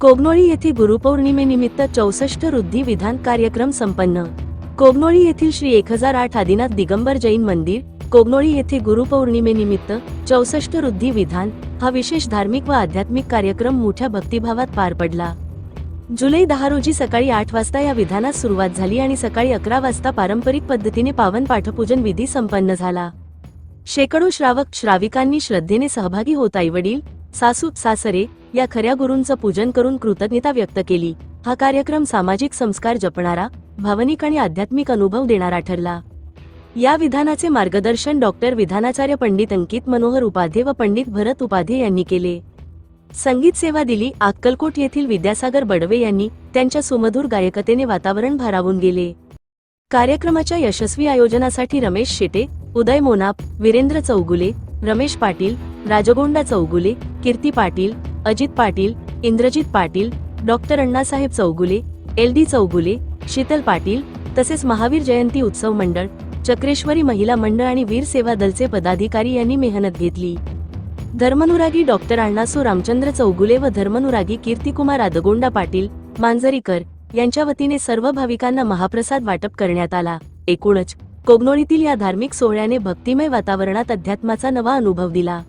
कोगनोळी येथे गुरुपौर्णिमेनिमित्त चौसष्ट रुद्धी विधान कार्यक्रम संपन्न. कोगनोळी येथील श्री एक हजार आठ आदिनाथ दिगंबर जैन मंदिर कोगनोळी येथे गुरुपौर्णिमेनिमित्त चौसष्ट रुद्धी विधान हा विशेष धार्मिक व आध्यात्मिक कार्यक्रम मोठ्या भक्तिभावात पार पडला. जुलै दहा रोजी सकाळी आठ वाजता या विधानास सुरुवात झाली आणि सकाळी अकरा वाजता पारंपरिक पद्धतीने पावन पाठपूजन विधी संपन्न झाला. शेकडो श्रावक श्राविकांनी श्रद्धेने सहभागी होत आई वडील सासू सासरे या खऱ्या गुरूंचं पूजन करून कृतज्ञता व्यक्त केली. हा कार्यक्रम सामाजिक संस्कार जपणारा भावनिक आणि आध्यात्मिक अनुभव देणारा ठरला. या विधानाचे मार्गदर्शन डॉक्टर विधानाचार्य पंडित अंकित मनोहर उपाध्ये व पंडित भरत उपाध्ये यांनी केले. संगीत सेवा दिली. अक्कलकोट येथील विद्यासागर बडवे यांनी त्यांच्या सुमधुर गायकतेने वातावरण भारावून गेले. कार्यक्रमाच्या यशस्वी आयोजनासाठी Ramesh Shete Uday Monap Virendra Chougule Ramesh Patil Rajgonda Chougule Kirti Patil Ajit Patil Indrajit Patil doctor Annasaheb Chougule L D Chougule Sheetal Patil तसेच महावीर जयंती उत्सव मंडळ चक्रेश्वरी महिला मंडळ आणि वीर सेवा दलचे पदाधिकारी यांनी मेहनत घेतली. धर्मनुरागी डॉक्टर अण्णासू रामचंद्र चौगुले व धर्मनुरागी कीर्तिकुमार आदगोंडा पाटील मांजरीकर यांच्या वतीने सर्व भाविकांना महाप्रसाद वाटप करण्यात आला. एकूणच कोगनोळीतील या धार्मिक सोहळ्याने भक्तिमय वातावरणात अध्यात्माचा नवा अनुभव दिला.